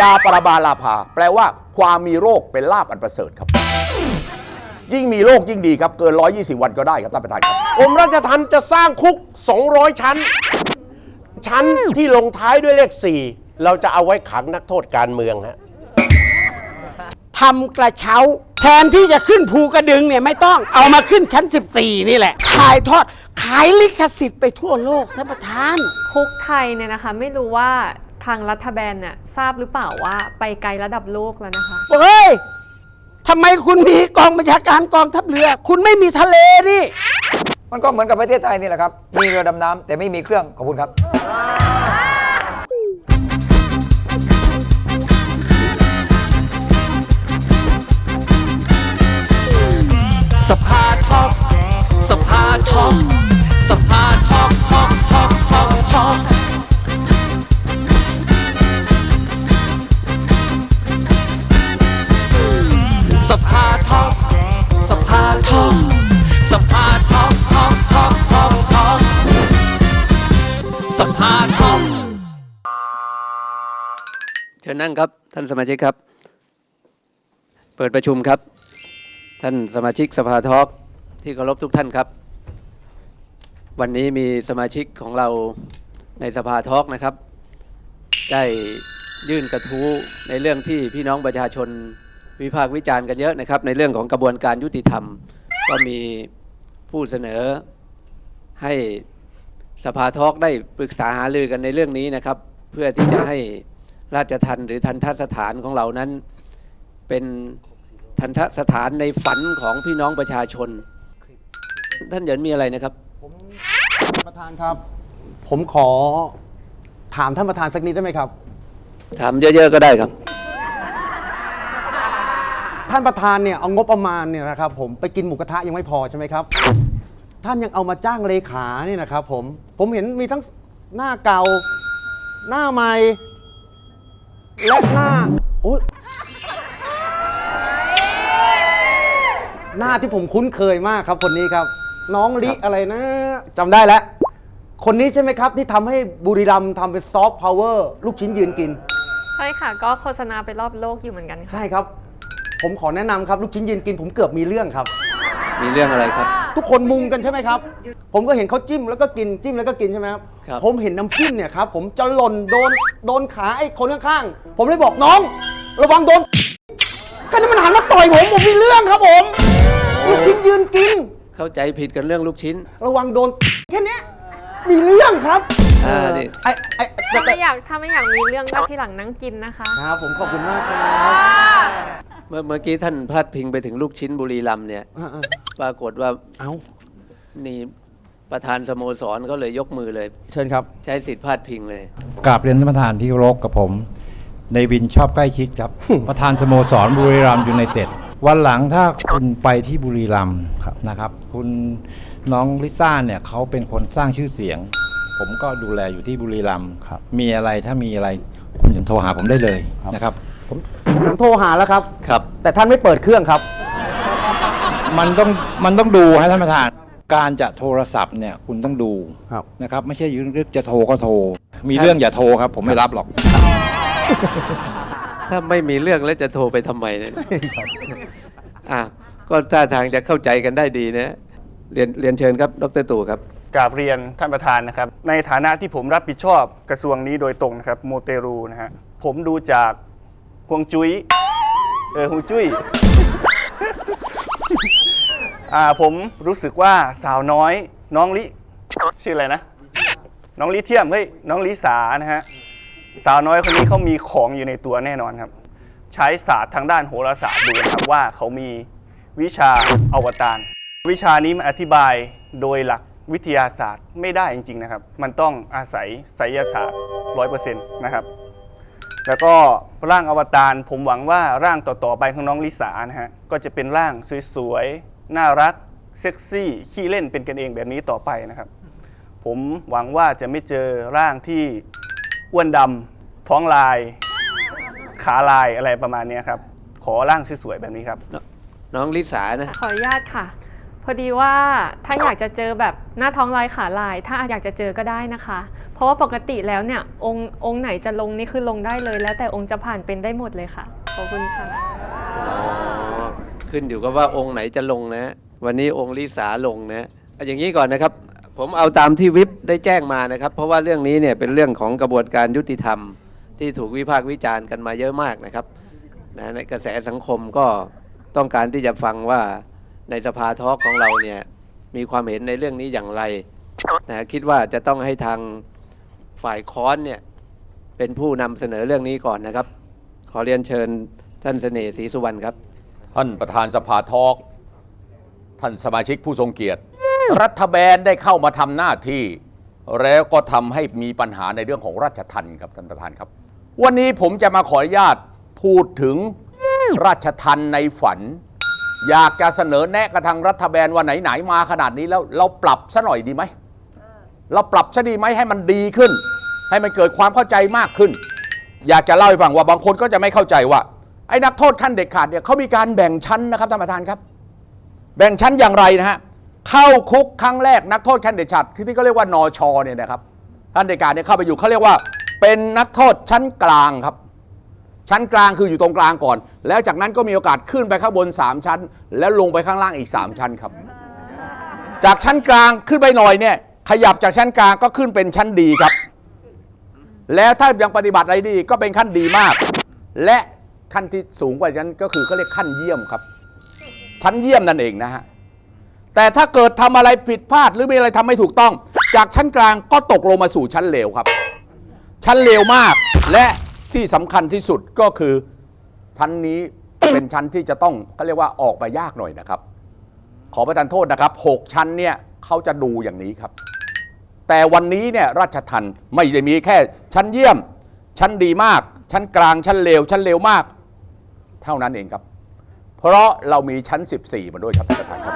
ยาปรบาลาภา แปลว่า ความมีโรคเป็นลาบอันประเสริฐครับ ยิ่งมีโรคยิ่งดีครับ เกิน 120 วันก็ได้ครับท่านประธานครับ กรมราชทัณฑ์จะสร้างคุก 200 ชั้น ชั้นที่ลงท้ายด้วยเลข 4 เราจะเอาไว้ขังนักโทษการเมืองฮะ ทำกระเช้า แทนที่จะขึ้นภูกระดึงเนี่ยไม่ต้องเอามาขึ้นชั้น 14 นี่แหละถ่ายทอดขายลิขสิทธิ์ไปทั่วโลกท่านประธาน คุกไทยเนี่ยนะคะ ไม่รู้ว่า ทางรัฐบาลเนี่ยทราบหรือเปล่าว่าไปไกลระดับโลกแล้วนะคะ เฮ้ยทำไมคุณมีกองบัญชาการกองทัพเรือ คุณไม่มีทะเลนี่ มันก็เหมือนกับประเทศไทยนี่แหละครับ มีเรือดำน้ำแต่ไม่มีเครื่อง ขอบคุณครับ สภาทอกสภาทอกสภาทอกทอก ชิญนั่งครับ ท่านสมาชิกครับ เปิดประชุมครับ ท่านสมาชิกสภาทอล์กที่เคารพทุกท่านครับ วันนี้มีสมาชิกของเราในสภาทอล์กนะครับ ได้ยื่นกระทู้ในเรื่องที่พี่น้องประชาชนวิพากษ์วิจารณ์กันเยอะนะครับ ในเรื่องของกระบวนการยุติธรรม ก็มีผู้เสนอให้สภาทอล์กได้ปรึกษาหารือกันในเรื่องนี้นะครับ เพื่อที่จะให้ ราชทันหรือทันทสถานของเรานั้น เป็นทันทสถานในฝันของพี่น้องประชาชน ท่านเหยินมีอะไรนะครับประธานครับ ผมขอถามท่านประธานสักนิดได้ไหมครับ ถามเยอะๆก็ได้ครับ ท่านประธานเนี่ยเอางบประมาณเนี่ยนะครับ ผมไปกินหมูกระทะยังไม่พอใช่ไหมครับ ท่านยังเอามาจ้างเลขาเนี่ยนะครับ ผมผมเห็นมีทั้งหน้าเก่าหน้าใหม่ และหน้าโอ๊ยหน้าที่ผมคุ้นเคยมากครับคนนี้ครับ น้องลิอะไรนะจำได้แล้ว คนนี้ใช่ไหมครับ ที่ทำให้บุรีรัมย์ทำเป็นซอฟต์พาวเวอร์ลูกชิ้นยืนกิน ใช่ค่ะ ก็โฆษณาไปรอบโลกอยู่เหมือนกันค่ะ ใช่ครับ ผมขอแนะนำครับ ลูกชิ้นยืนกินผมเกือบมีเรื่องครับ มีเรื่องอะไรครับ ทุกคนมุงกันใช่ไหมครับ ผมก็เห็นเขาจิ้มแล้วก็กินจิ้มแล้วก็กินใช่ไหมครับ ครับ ผมเห็นน้ำจิ้มเนี่ยครับ ผมจะหล่นโดนโดนขาไอ้คนข้างๆ ผมเลยบอกน้อง ระวังโดนก็นี่มันหันมาต่อยผมผมมีเรื่องครับผมลูกชิ้นยืนกิน เข้าใจผิดกันเรื่องลูกชิ้น ระวังโดนแค่เนี้ยมีเรื่องครับอ่านี่ ไอ้ไอ้ถ้าไม่อยากถ้าไม่อยากมีเรื่องก็ที่หลังนั่งกินนะคะ ครับผมขอบคุณมากครับ เมื่อเมื่อกี้ท่านพาดพิงไปถึงลูกชิ้นบุรีรัมย์เนี่ย อ่าปรากฏว่าๆเอานี่ประธานสโมสรก็เลยยกมือเลย เชิญครับ ใช้สิทธิพาดพิงเลย กราบเรียนท่านประธานที่เคารพกับผม ในวินชอบใกล้ชิดครับ ประธานสโมสรบุรีรัมย์ยูไนเต็ดวันหลังถ้าคุณไปที่บุรีรัมย์นะครับ คุณน้องลิซ่าเนี่ยเขาเป็นคนสร้างชื่อเสียง ผมก็ดูแลอยู่ที่บุรีรัมย์มีอะไรถ้ามีอะไรคุณจะโทรหาผมได้เลยนะครับ ผมผมโทรหาแล้วครับ ครับ แต่ท่านไม่เปิดเครื่องครับ มันต้องมันต้องดูให้ท่านประธาน การจะโทรศัพท์เนี่ยคุณต้องดูครับ นะครับ ไม่ใช่ยืนนึกจะโทรก็โทร มีเรื่องอย่าโทรครับ ผมไม่รับหรอก ถ้าไม่มีเรื่องแล้วจะโทรไปทำไมเนี่ยอะก็ท่าทางจะเข้าใจกันได้ดีนะเรียนเรียนเชิญครับดรตู่ครับ กราบเรียนท่านประธานนะครับ ในฐานะที่ผมรับผิดชอบกระทรวงนี้โดยตรงนะครับโมเตรูนะฮะผมดูจากฮ วงจุ้ยเออฮวงจุ้ยอ่าผมรู้สึกว่าสาวน้อยน้องลิชื่ออะไรนะ น้องลิเทียมเฮ้ยน้องลิสานะฮะสาวน้อยคนนี้เขามีของอยู่ในตัวแน่นอนครับ ใช้ศาสตร์ทางด้านโหราศาสตร์ดูนะครับว่าเขามีวิชาอวตารวิชานี้มันอธิบายโดยหลักวิทยาศาสตร์ไม่ได้จริง ๆ นะครับ มันต้องอาศัยไสยศาสตร์ร้อยเปอร์เซ็นต์นะครับ แล้วก็ร่างอวตารผมหวังว่าร่างต่อๆไปของน้องลิสานะฮะก็จะเป็นร่างสวยๆน่ารักเซ็กซี่ขี้เล่นเป็นกันเองแบบนี้ต่อไปนะครับ ผมหวังว่าจะไม่เจอร่างที่อ้วนดำท้องลาย ขาลายอะไรประมาณเนี้ยครับ ขอร่างสวยๆแบบนี้ครับ น้องลิสานะ ขออนุญาตค่ะ พอดีว่าถ้าอยากจะเจอแบบหน้าท้องลายขาลาย ถ้าอยากจะเจอก็ได้นะคะ เพราะว่าปกติแล้วเนี่ยองค์องค์ไหนจะลงนี่คือลงได้เลย แล้วแต่องค์จะผ่านเป็นได้หมดเลยค่ะขอบคุณค่ะอ๋อขึ้นอยู่กับว่าองค์ไหนจะลงนะ วันนี้องค์ลิสาลงนะอย่างนี้ก่อนนะครับ ผมเอาตามที่วิปได้แจ้งมานะครับ เพราะว่าเรื่องนี้เนี่ยเป็นเรื่องของกระบวนการยุติธรรม ที่ถูกวิพากษ์วิจารณ์กันมาเยอะมากนะครับนะในกระแสสังคมก็ต้องการที่จะฟังว่า ในสภาทอล์กของเราเนี่ยมีความเห็นในเรื่องนี้อย่างไรนะคิดว่าจะต้องให้ทางฝ่ายค้อนเนี่ยเป็นผู้นำเสนอเรื่องนี้ก่อนนะครับ ขอเรียนเชิญท่านเสน่ห์ศรีสุวรรณครับ ท่านประธานสภาทอกท่านสมาชิกผู้ทรงเกียรติ รัฐบาลได้เข้ามาทำหน้าที่ แล้วก็ทำให้มีปัญหาในเรื่องของราชทันครับท่านประธานครับ วันนี้ผมจะมาขออนุญาตพูดถึงราชทันในฝัน อยากจะเสนอแนะกับทางรัฐบาลว่าไหนๆมาขนาดนี้แล้วเราปรับซะหน่อยดีไหมเราปรับซะดีไหมให้มันดีขึ้น ให้มันเกิดความเข้าใจมากขึ้น อยากจะเล่าให้ฟังว่าบางคนก็จะไม่เข้าใจว่าไอ้นักโทษขั้นเด็ดขาดเนี่ยเขามีการแบ่งชั้นนะครับท่านประธานครับ แบ่งชั้นอย่างไรนะฮะเข้าคุกครั้งแรกนักโทษขั้นเด็ดขาดที่ที่เขาเรียกว่านอชเนี่ยนะครับขั้นเด็ดขาดเนี่ยเข้าไปอยู่เขาเรียกว่า เป็นนักโทษชั้นกลางครับ ชั้นกลางคืออยู่ตรงกลางก่อน แล้วจากนั้นก็มีโอกาสขึ้นไปข้างบน 3 ชั้น แล้วลงไปข้างล่างอีก 3 ชั้นครับ จากชั้นกลางขึ้นไปหน่อยเนี่ยขยับจากชั้นกลางก็ขึ้นเป็นชั้นดีครับ แล้วถ้ายังปฏิบัติอะไรดีก็เป็นขั้นดีมาก และขั้นที่สูงกว่านั้นก็คือเขาเรียกขั้นเยี่ยมครับชั้นเยี่ยมนั่นเองนะฮะแต่ถ้าเกิดทำอะไรผิดพลาดหรือมีอะไรทำไม่ถูกต้อง จากชั้นกลางก็ตกลงมาสู่ชั้นเลวครับ ชั้นเลวมากและ ที่สำคัญที่สุดก็คือชั้นนี้ เป็นชั้นที่จะต้องเขาเรียกว่าออกไปยากหน่อยนะครับ ขอประทานโทษนะครับหกชั้นเนี่ยเขาจะดูอย่างนี้ครับ แต่วันนี้เนี่ยราชทันไม่ได้มีแค่ ชั้นเยี่ยม ชั้นดีมาก ชั้นกลางชั้นเลวชั้นเลวมาก เท่านั้นเองครับ เพราะเรามีชั้น 14 มาด้วยครับท่านประธานครับ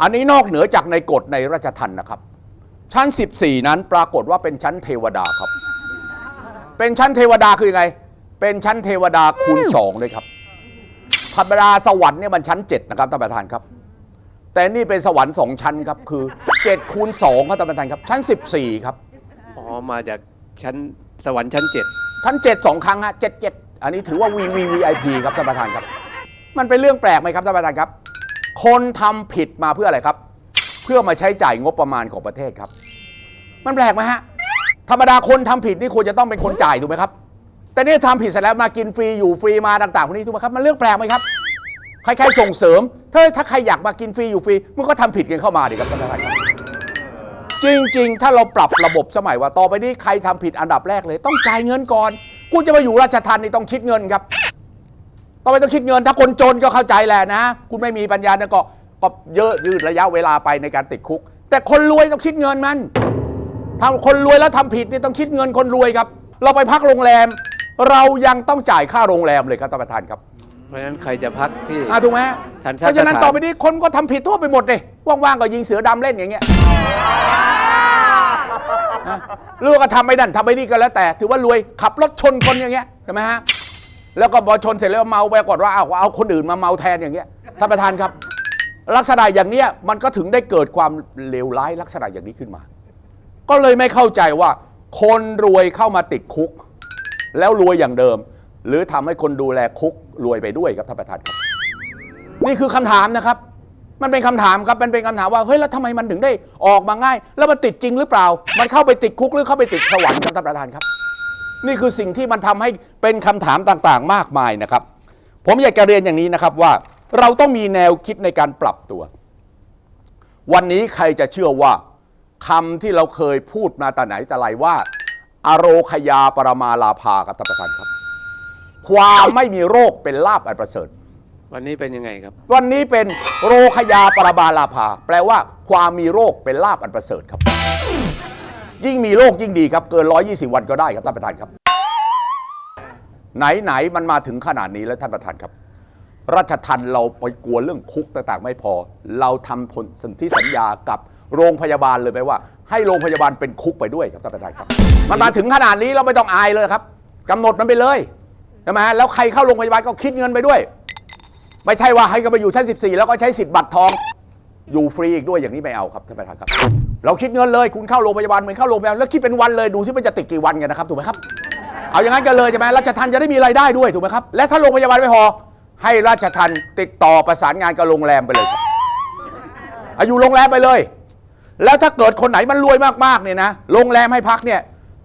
อันนี้นอกเหนือจากในกฎในราชทันนะครับ ชั้น 14 นั้นปรากฏว่าเป็นชั้นเทวดาครับ เป็นชั้นเทวดาคือยังไง เป็นชั้นเทวดาคูณ2เลยครับธรรมดาสวรรค์เนี่ยมันชั้น7นะครับท่านประธานครับ แต่นี่เป็นสวรรค์สองชั้นครับคือ7คูณ2ครับท่านประธานครับ ชั้น14ครับอ๋อมาจากชั้นสวรรค์ชั้นเจ็ดชั้น7สองครั้งฮะ7 7อันนี้ถือว่า VVVIP ครับท่านประธานครับ มันเป็นเรื่องแปลกไหมครับท่านประธานครับ คนทำผิดมาเพื่ออะไรครับ เพื่อมาใช้จ่ายงบประมาณของประเทศครับ มันแปลกไหมฮะ ธรรมดาคนทำผิดนี่ควรจะต้องเป็นคนจ่ายถูกไหมครับ แต่นี่ทำผิดเสร็จแล้วมากินฟรีอยู่ฟรีมาต่างๆพวกนี้ถูกไหมครับมันเรื่องแปลกไหมครับใครๆส่งเสริม ถ้าถ้าใครอยากมากินฟรีอยู่ฟรีมันก็ทำผิดกันเข้ามาดิครับท่านประธานครับจริง ๆ ถ้าเราปรับระบบสมัยว่าต่อไปนี้ใครทำผิดอันดับแรกเลย ต้องจ่ายเงินก่อนคุณจะมาอยู่ราชทันนี่ต้องคิดเงินครับต้อไปต้องคิดเงิน ถ้าคนจนก็เข้าใจแหละนะ คุณไม่มีปัญญาเนี่ยก็ก็เยอะยืดระยะเวลาไปในการติดคุก แต่คนรวยต้องคิดเงินมัน ทำคนรวยแล้วทำผิดนี่ต้องคิดเงินคนรวยครับ เราไปพักโรงแรม เรายังต้องจ่ายค่าโรงแรมเลยครับท่านประธานครับเพราะฉะนั้นใครจะพักที่อ่าถูกไหมฮะทันเพราะฉะนั้นสถานต่อไปนี้คนก็ทำผิดทั่วไปหมดเลยว่างๆก็ยิงเสือดำเล่นอย่างเงี้ยนะลูกก็ทำไม่นั่นทำไม่นี่ก็แล้วแต่ ถือว่ารวยขับรถชนคนอย่างเงี้ยใช่ไหมฮะแล้วก็พอชนเสร็จแล้วเมาไปก่อนว่าเอาเอาคนอื่นมาเมาแทนอย่างเงี้ยท่านประธานครับ ลักษณะอย่างเนี้ยมันก็ถึงได้เกิดความเลวร้ายลักษณะอย่างนี้ขึ้นมา ก็เลยไม่เข้าใจว่า คนรวยเข้ามาติดคุก แล้วรวยอย่างเดิม หรือทำให้คนดูแลคุกรวยไปด้วยครับท่านประธานครับนี่คือคำถามนะครับ มันเป็นคำถามครับมันเป็นคำถามว่าเฮ้ยแล้วทำไมมันถึงได้ออกมาง่าย แล้วมันติดจริงหรือเปล่า มันเข้าไปติดคุกหรือเข้าไปติดสวรรค์ครับท่านประธานครับ นี่คือสิ่งที่มันทำให้เป็นคำถามต่างๆ มากมายนะครับ ผมอยากจะเรียนอย่างนี้นะครับว่า เราต้องมีแนวคิดในการปรับตัว วันนี้ใครจะเชื่อว่า คำที่เราเคยพูดมาแต่ไหนแต่ไรว่า อโรคยาปรมาลาภาครับท่านประธานครับ ความไม่มีโรคเป็นลาบอันประเสริฐ วันนี้เป็นยังไงครับ วันนี้เป็นโรคยาปรบาลาภาแปลว่า ความมีโรคเป็นลาบอันประเสริฐครับ ยิ่งมีโรคยิ่งดีครับเกิน 120 วันก็ได้ครับท่านประธานครับ ไหนไหนๆมันมาถึงขนาดนี้แล้วท่านประธานครับรัชทันเราไปกลัวเรื่องคุกต่างๆ ไม่พอ เราทำผลสนธิสัญญากับ โรงพยาบาลเลยไปว่า ให้โรงพยาบาลเป็นคุกไปด้วยครับท่านประธานครับ มันมาถึงขนาดนี้เราไม่ต้องอายเลยครับกำหนดมันไปเลยใช่ไหมแล้วใครเข้าโรงพยาบาลก็คิดเงินไปด้วย ไม่ใช่ว่าให้ก็ไปอยู่ชั้น14 แล้วก็ใช้สิทธิ์บัตรทองอยู่ฟรีอีกด้วยอย่างนี้ไม่เอาครับท่านประธานครับ เราคิดเงินเลยคุณเข้าโรงพยาบาลเหมือนเข้าโรงพยาบาลแล้วคิดเป็นวันเลยดูซิมันจะติดกี่วันกันนะครับถูกไหมครับ เอาอย่างนั้นกันเลยใช่ไหมราชทันจะได้มีรายได้ด้วยถูกไหมครับและถ้าโรงพยาบาลไม่พอ ให้ราชทันติดต่อประสานงานกับโรงแรมไปเลยอาอยู่โรงแรมไปเลย แล้วถ้าเกิดคนไหนมันรวยมากๆเนี่ยนะโรงแรมให้พักเนี่ย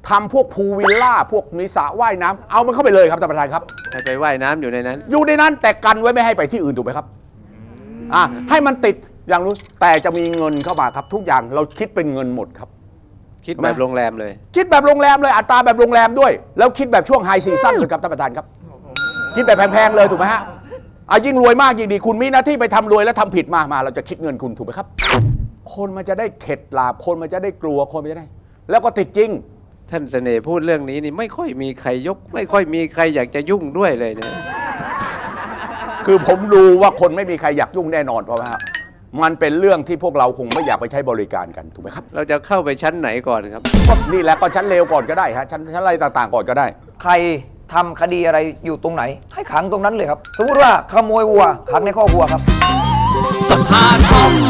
ทำพวกพูลวิลล่าพวกมีสระว่ายน้ำเอามันเข้าไปเลยครับท่านประธานครับ ให้ไปว่ายน้ำอยู่ในนั้น อยู่ในนั้นแต่กันไว้ไม่ให้ไปที่อื่นถูกไหมครับอ่าให้มันติดอย่างรู้แต่จะมีเงินเข้ามาครับ ทุกอย่างเราคิดเป็นเงินหมดครับ คิดแบบโรงแรมเลย คิดแบบโรงแรมเลยอัตราแบบโรงแรมด้วย แล้วคิดแบบช่วงไฮซีซั่นเลยครับท่านประธานครับ คิดแบบแพงๆเลยถูกไหมฮะอะยิ่งรวยมากยิ่งดีคุณมีหน้าที่ไปทำรวยแล้วทำผิดมามา เราจะคิดเงินคุณถูกไหมครับ คนมันจะได้เข็ดหลาบคนมันจะได้กลัวคนมันจะได้ แล้วก็ติดจริง ท่านเสน่ห์พูดเรื่องนี้นี่ไม่ค่อยมีใครยก ไม่ค่อยมีใครอยากจะยุ่งด้วยเลยเนี่ยคือผมดูว่าคนไม่มีใครอยากยุ่งแน่นอนเพราะว่ามันเป็นเรื่องที่พวกเราคงไม่อยากไปใช้บริการกันถูกไหมครับเราจะเข้าไปชั้นไหนก่อนครับก็นี่แหละก็ชั้นเลวก่อนก็ได้ฮะชั้นชั้นอะไรต่างๆก่อนก็ได้ ใครทำคดีอะไรอยู่ตรงไหน ให้ขังตรงนั้นเลยครับ สมมติว่าขโมยวัวขังในข้อกวัวครับ สภาทอง